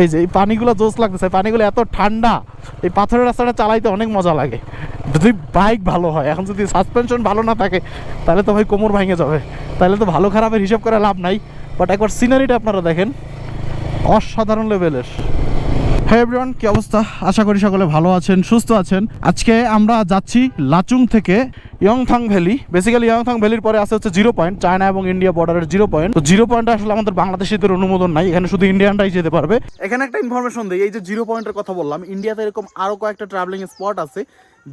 এই যে এই পানিগুলো জোস লাগতেছে পানিগুলো এত ঠান্ডা, এই পাথরের রাস্তাটা চালাইতে অনেক মজা লাগে। যদি বাইক ভালো হয়, এখন যদি সাসপেনশন ভালো না থাকে, তাহলে তো ভাই কোমর ভেঙে যাবে। তাহলে তো ভালো খারাপের হিসাব করে লাভ নাই। বাট একবার সিনারিটা আপনারা দেখেন, অসাধারণ লেভেলের হ্যাঁ এভরিওয়ান কি অবস্থা? আশা করি সকলে ভালো আছেন, সুস্থ আছেন। আজকে আমরা যাচ্ছি লাচুং থেকে। ইয়ংথাং ভ্যালি বেসিক্যালি ইয়ংথাং ভ্যালির পরে আছে হচ্ছে জিরো পয়েন্ট চায়না এবং ইন্ডিয়া বর্ডারের জিরো পয়েন্ট তো জিরো পয়েন্ট আসলে আমাদের বাংলাদেশিদের অনুমোদন নাই, এখানে শুধু ইন্ডিয়ানরাই যেতে পারবে। এখানে একটা ইনফরমেশন দিই, এই যে জিরো পয়েন্টের কথা বললাম ইন্ডিয়াতে এরকম আরও কয়েকটা ট্রাভেলিং স্পট আছে,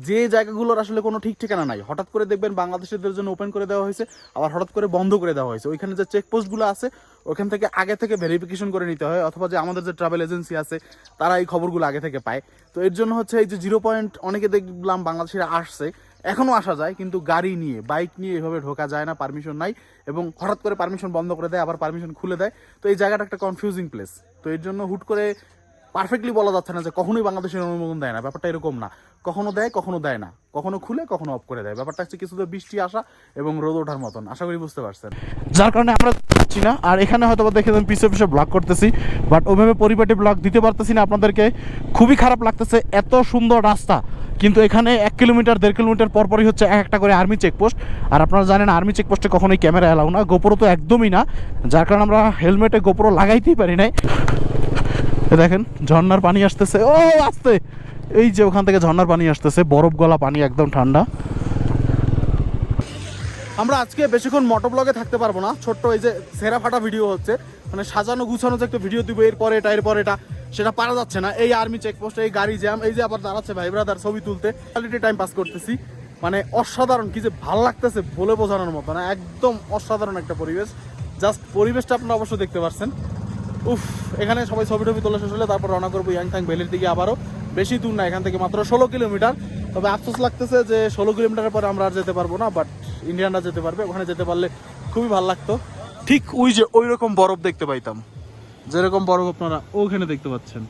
যে জায়গাগুলোর আসলে কোনো ঠিক ঠিকানা নাই। হঠাৎ করে দেখবেন বাংলাদেশিদের জন্য ওপেন করে দেওয়া হয়েছে, আবার হঠাৎ করে বন্ধ করে দেওয়া হয়েছে। ওইখানে যে চেকপোস্টগুলো আছে, ওখান থেকে আগে থেকে ভেরিফিকেশন করে নিতে হয়, অথবা যে আমাদের যে ট্রাভেল এজেন্সি আছে, তারা এই খবরগুলো আগে থেকে পায়। তো এর জন্য হচ্ছে এই যে জিরো পয়েন্ট অনেকে দেখলাম বাংলাদেশিরা আসছে এখনও আসা যায়, কিন্তু গাড়ি নিয়ে, বাইক নিয়ে এভাবে ঢোকা যায় না পারমিশন নাই, এবং হঠাৎ করে পারমিশন বন্ধ করে দেয়, আবার পারমিশন খুলে দেয়। তো এই জায়গাটা একটা কনফিউজিং প্লেস তো এর জন্য হুট করে পারফেক্টলি বলা যাচ্ছে না যে কখনোই বাংলাদেশের অনুমোদন দেয় না। ব্যাপারটা এরকম না। কখনো দেয় কখনো দেয় না। কখনো খুলে, কখনো অফ করে দেয়। ব্যাপারটা হচ্ছে কিছু বৃষ্টি, আসা এবং রোদ ওঠার মতন। আশা করি বুঝতে পারছেন। যার কারণে আমরা যাচ্ছি না। আর এখানে হয়তো দেখে আমি পিছিয়ে পিছিয়ে ব্লগ করতেছি। বাট ওইভাবে পরিপাটি ব্লগ দিতে পারতেছি না আপনাদেরকে। খুবই খারাপ লাগতেছে এত সুন্দর রাস্তা। কিন্তু এখানে এক কিলোমিটার, দেড় কিলোমিটার পর পরই হচ্ছে এক একটা করে আর্মি চেকপোস্ট আর আপনারা জানেন আর্মি চেকপোস্টে কখনোই ক্যামেরা এলাও না। গোপরো তো একদমই না। যার কারণে আমরা হেলমেটে গোপরো লাগাইতেই পারি নাই। দেখেন, ঝর্ণার পানি আসতেছে। ও, আসতে! এই যে ওখান থেকে ঝর্ণার পানি আসতেছে, বরফ গলা পানি একদম ঠান্ডা। আমরা আজকে বেশিক্ষণ মোটো ব্লগে থাকতে পারব না। ছোট্ট এই যে সেরা ফাটা ভিডিও হচ্ছে মানে সাজানো গুছানো যে একটা ভিডিও দিব, এরপরে এটা, এরপর এটা, সেটা পারা যাচ্ছে না। এই আর্মি চেকপোস্ট এই গাড়ি জ্যাম এই যে আবার দাঁড়াচ্ছে ভাই ব্রাদার ছবি তুলতে কোয়ালিটি টাইম পাস করতেছি। মানে অসাধারণ, কি যে ভালো লাগতেছে বলে বোঝানোর মতো না, একদম অসাধারণ একটা পরিবেশ। জাস্ট পরিবেশটা আপনারা অবশ্যই দেখতে পাচ্ছেন উফ, এখানে সবাই ছবি টবি তোলা শেষ হলে তারপর রওনা করব ইয়াংথাং ভ্যালির দিকে আবারও। বেশি দূর না, এখান থেকে মাত্র ষোলো কিলোমিটার। তবে আফসোস লাগতেছে যে ষোলো কিলোমিটারের পরে আমরা আর যেতে পারব না বাট ইন্ডিয়ানরা যেতে পারবে। ওখানে যেতে পারলে খুবই ভালো লাগতো। ঠিক ওই যে ওই রকম বরফ দেখতে পাইতাম। যেরকম বরফ আপনারা ওখানে দেখতে পাচ্ছেন।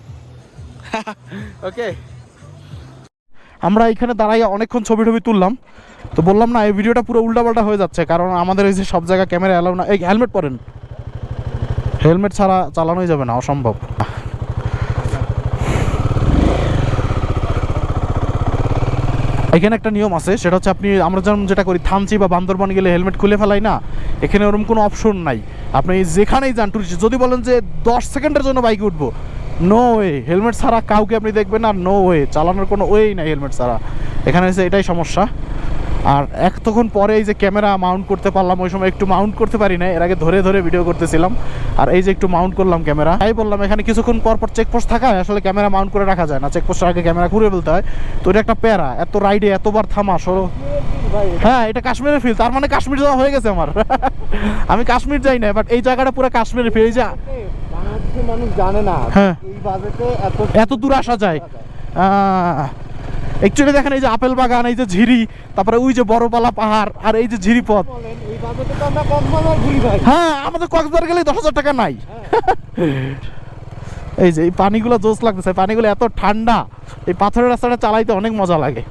ওকে আমরা এখানে দাঁড়াই অনেকক্ষণ ছবি টবি তুললাম। তো বললাম না, এই ভিডিওটা পুরো উল্টাপাল্টা হয়ে যাচ্ছে, কারণ আমাদের এই যে সব জায়গায় ক্যামেরা অ্যালাউ না। এই হেলমেট পরেন। হেলমেট ছাড়া চালানোই যাবে না, অসম্ভব। এখানে একটা নিয়ম আছে, সেটা হচ্ছে আপনি, আমরা যেমন যেটা করি থামচি বা বান্দরবান গেলে হেলমেট খুলে ফেলাই না, এখানে ওরকম কোনো অপশন নাই। আপনি যেখানেই যান টুরিস্ট যদি বলেন যে দশ সেকেন্ডের জন্য বাইকে উঠবো নো ওয়ে হেলমেট ছাড়া কাউকে আপনি দেখবেন আর নো ওয়ে চালানোর কোনো ওয়েই নাই হেলমেট ছাড়া। এখানে এসে এটাই সমস্যা। আর এক তখন পরে এই যে ক্যামেরা মাউন্ট করতে পারলাম ওই সময় একটু মাউন্ট করতে পারি না এর আগে ধরে ধরে ভিডিও করতেছিলাম। আর এই যে একটু মাউন্ট করলাম ক্যামেরা তাই বললাম এখানে কিছুক্ষণ পর পর চেকপোস্ট থাকা আসলে ক্যামেরা মাউন্ট করে রাখা যায় না চেকপোস্টের আগে ক্যামেরা ঘুরে ফেলতে হয়। তো এটা একটা প্যারা এত রাইডে এতবার থামা সরো। হ্যাঁ এটা কাশ্মীরের ফিল তার মানে কাশ্মীর যাওয়া হয়ে গেছে আমার। আমি কাশ্মীর যাই না বাট এই জায়গাটা পুরো কাশ্মীরের ফিল যা মানুষ জানে না হ্যাঁ। এত এত দূর আসা যায়। অ্যাকচুয়ালি দেখেন এই যে আপেল বাগান এই যে ঝিরি তারপরে ওই যে বড়পালা পাহাড় আর এই যে ঝিরি পথ হ্যাঁ আমাদের কক্সবাজার গেলে দশ হাজার টাকা নাই। এই যে এই পানিগুলো জোস লাগতেছে পানিগুলো এত ঠান্ডা এই পাথরের রাস্তাটা চালাইতে অনেক মজা লাগে।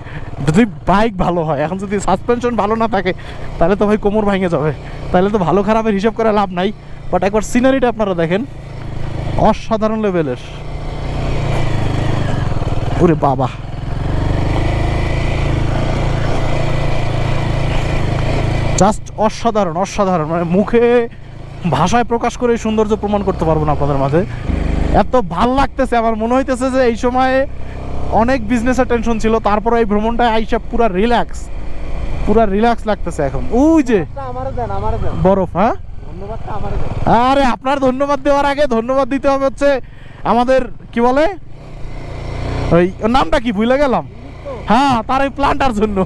যদি বাইক ভালো হয় এখন যদি সাসপেনশন ভালো না থাকে তাহলে তো ভাই কোমর ভেঙে যাবে। তাহলে তো ভালো খারাপের হিসাব করে লাভ নাই। বাট একবার সিনারিটা আপনারা দেখেন অসাধারণ লেভেলের ওরে বাবা। জাস্ট অসাধারণ অসাধারণ। মানে মুখে ভাষায় প্রকাশ করে সৌন্দর্য প্রমাণ করতে পারব না আপনাদের মাঝে। এত ভালো লাগতেছে আমার মনে হইতেছে যে এই সময়ে অনেক বিজনেসের টেনশন ছিল তারপরে এই ভ্রমণটা আইসা পুরা রিল্যাক্স পুরা রিল্যাক্স লাগতেছে এখন। ওই যে বরফ হ্যাঁ? আরে আপনার ধন্যবাদ দেওয়ার আগে ধন্যবাদ দিতে হবে হচ্ছে আমাদের কি বলে? ওই নামটা কি ভুলে গেলাম? হ্যাঁ তার এই প্ল্যানটার জন্য।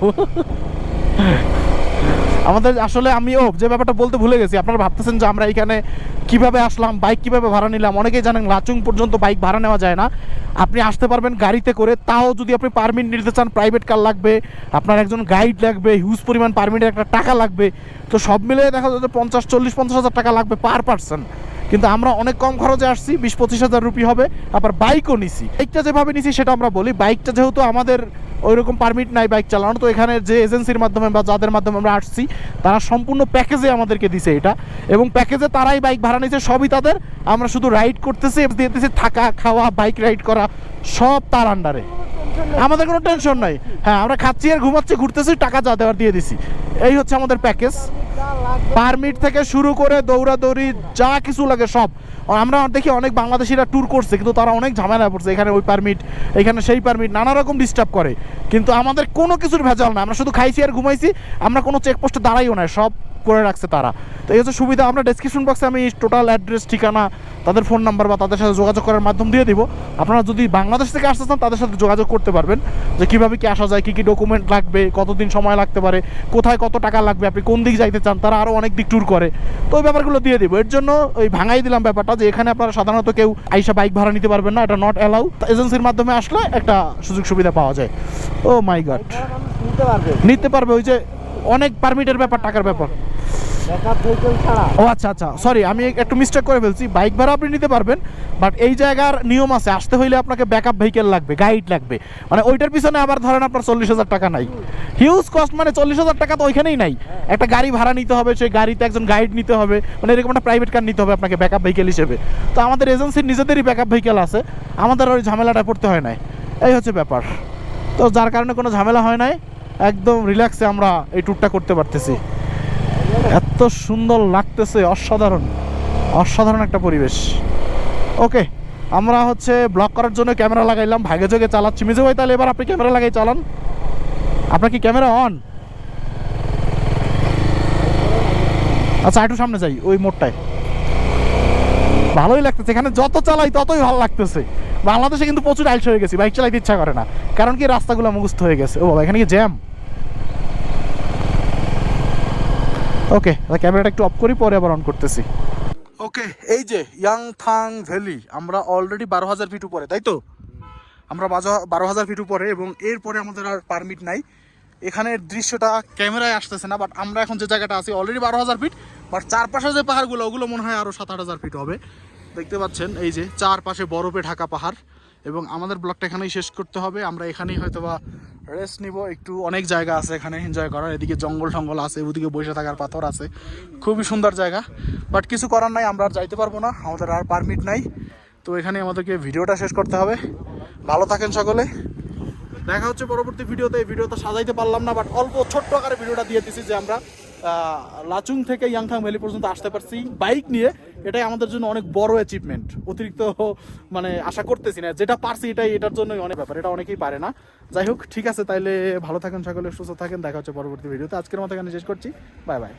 আমাদের আসলে আমিও যে ব্যাপারটা বলতে ভুলে গেছি, আপনারা ভাবতেছেন যে আমরা এখানে কীভাবে আসলাম বাইক কীভাবে ভাড়া নিলাম? অনেকেই জানেন লাচুং পর্যন্ত বাইক ভাড়া নেওয়া যায় না। আপনি আসতে পারবেন গাড়িতে করে, তাও যদি আপনি পারমিট নিতে চান প্রাইভেট কার লাগবে, আপনার একজন গাইড লাগবে হিউজ পরিমাণ পারমিটের একটা টাকা লাগবে। তো সব মিলে দেখা যাচ্ছে পঞ্চাশ, চল্লিশ, পঞ্চাশ হাজার টাকা লাগবে পার পার্সন কিন্তু আমরা অনেক কম খরচে আসছি, বিশ, পঁচিশ হাজার রুপি হবে, আবার বাইকও নিছি। বাইকটা যেভাবে নিছি সেটা আমরা বলি বাইকটা যেহেতু আমাদের ওই রকম পারমিট নাই বাইক চালানো তো এখানে যে এজেন্সির মাধ্যমে বা যাদের মাধ্যমে আমরা আসছি, তারা সম্পূর্ণ প্যাকেজে আমাদেরকে দিছে এটা। এবং প্যাকেজে তারাই বাইক ভাড়া নিয়েছে সবই তাদের। আমরা শুধু রাইড করতেছি দিতেছি থাকা, খাওয়া বাইক রাইড করা, সব তার আন্ডারে আমাদের কোনো টেনশন নাই। হ্যাঁ আমরা খাচ্ছি আর ঘুমাচ্ছি, ঘুরতেছি, টাকা যা দেওয়ার দিয়ে দিছি। এই হচ্ছে আমাদের প্যাকেজ পারমিট থেকে শুরু করে দৌড়াদৌড়ি, যা কিছু লাগে সব। আমরা দেখি অনেক বাংলাদেশিরা ট্যুর করছে, কিন্তু তারা অনেক ঝামেলায় পড়ছে। এখানে ওই পারমিট এখানে সেই পারমিট নানা রকম ডিস্টার্ব করে। কিন্তু আমাদের কোনো কিছুর ভেজাল না আমরা শুধু খাইছি আর ঘুমাইছি, আমরা কোনো চেকপোস্টে দাঁড়াইও না সব করে রাখছে তারা। তো এই হচ্ছে সুবিধা আমরা ডেসক্রিপশন বক্সে আমি টোটাল অ্যাড্রেস ঠিকানা তাদের ফোন নাম্বার বা তাদের সাথে যোগাযোগ করার মাধ্যম দিয়ে দিব। আপনারা যদি বাংলাদেশ থেকে আসতে চান তাদের সাথে যোগাযোগ করতে পারবেন যে কীভাবে কি আসা যায় কী কী ডকুমেন্ট লাগবে কতদিন সময় লাগতে পারে কোথায় কত টাকা লাগবে আপনি কোন দিক যাইতে চান তারা আরও অনেক দিক ট্যুর করে। তো ওই ব্যাপারগুলো দিয়ে দিব। এর জন্য ওই ভাঙাই দিলাম ব্যাপারটা যে এখানে আপনারা সাধারণত কেউ আইসা বাইক ভাড়া নিতে পারবেন না এটা নট অ্যালাউ এজেন্সির মাধ্যমে আসলে একটা সুযোগ সুবিধা পাওয়া যায়। ও মাই গড নিতে পারবে। ওই যে অনেক পারমিটের ব্যাপার টাকার ব্যাপার। ও আচ্ছা আচ্ছা। সরি আমি একটু মিস্টেক করে ফেলছি। বাইক ভাড়া আপনি নিতে পারবেন বাট এই জায়গার নিয়ম আছে। আসতে হইলে আপনাকে ব্যাকআপ ভেহিকেল লাগবে গাইড লাগবে। মানে ওইটার পিছনে আবার ধরেন আপনার চল্লিশ হাজার টাকা নাই। হিউজ কস্ট মানে চল্লিশ হাজার টাকা তো ওইখানেই নাই। একটা গাড়ি ভাড়া নিতে হবে, সেই গাড়িতে একজন গাইড নিতে হবে। মানে এরকম একটা প্রাইভেট কার নিতে হবে আপনাকে ব্যাকআপ ভেহিকেল হিসেবে। তো আমাদের এজেন্সির নিজেদেরই ব্যাকআপ ভেহিকেল আছে। আমাদের ওই ঝামেলাটা পড়তে হয় নাই। এই হচ্ছে ব্যাপার। তো যার কারণে কোনো ঝামেলা হয় নাই। একদম রিল্যাক্সে আমরা এই ট্যুরটা করতে পারতেছি। এত সুন্দর লাগতেছে, অসাধারণ। অসাধারণ একটা পরিবেশ। ওকে আমরা হচ্ছে ব্লক করার জন্য ক্যামেরা লাগাইলাম, ভাগে যোগে চালাচ্ছি। মিজু ভাই, তাহলে এবার আপনি ক্যামেরা লাগাই, চালান। আপনার কি ক্যামেরা অন আচ্ছা একটু সামনে যাই, ওই মোড়টায়। ভালোই লাগতেছে, এখানে যত চালাই, ততই ভালো লাগতেছে। বাংলাদেশে কিন্তু প্রচুর আইলস হয়ে গেছি, বাইক চালাইতে ইচ্ছা করে না। কারণ কি, রাস্তাগুলো মুখস্থ হয়ে গেছে। ও বাবা, এখানে কি জ্যাম ওকে ক্যামেরাটা একটু অফ করি, পরে আবার অন করতেছি। ওকে এই যে ইয়াংথাং ভ্যালি আমরা অলরেডি বারো হাজার ফিট উপরে, তাই তো? আমরা বারো হাজার ফিট উপরে এবং এরপরে আমাদের আর পারমিট নাই। এখানের দৃশ্যটা ক্যামেরায় আসতেছে না বাট আমরা এখন যে জায়গাটা আছি অলরেডি বারো হাজার ফিট বাট চারপাশে যে পাহাড়গুলো, ওগুলো মনে হয় আরও সাত আট হাজার ফিট হবে। দেখতে পাচ্ছেন, এই যে চারপাশে বরফে ঢাকা পাহাড়। এবং আমাদের ব্লগটা এখানেই শেষ করতে হবে। আমরা এখানেই হয়তো বা রেস্ট নিব। একটু অনেক জায়গা আছে এখানে এনজয় করার। এদিকে জঙ্গল টঙ্গল আছে, ওদিকে বসে থাকার পাথর আছে। খুবই সুন্দর জায়গা। বাট কিছু করার নাই, আমরা আর যাইতে পারব না। আমাদের আর পারমিট নাই। তো এখানে আমাদেরকে ভিডিওটা শেষ করতে হবে। ভালো থাকেন সকলে। দেখা হচ্ছে পরবর্তী ভিডিওতে। এই ভিডিওটা সাজাইতে পারলাম না বাট অল্প ছোট্ট আকারে ভিডিওটা দিয়ে দিছি যে আমরা লাচুং থেকে ইয়াংথাং ভ্যালি পর্যন্ত আসতে পারছি। বাইক নিয়ে, এটাই আমাদের জন্য অনেক বড় অ্যাচিভমেন্ট অতিরিক্ত মানে আশা করতেছি না। যেটা পারছি এটাই, এটার জন্যই অনেক ব্যাপার। এটা অনেকেই পারে না। যাই হোক, ঠিক আছে, তাইলে ভালো থাকেন সকলে, সুস্থ থাকেন। দেখা হচ্ছে পরবর্তী ভিডিওতে। আজকের মতো এখানে শেষ করছি। Bye bye.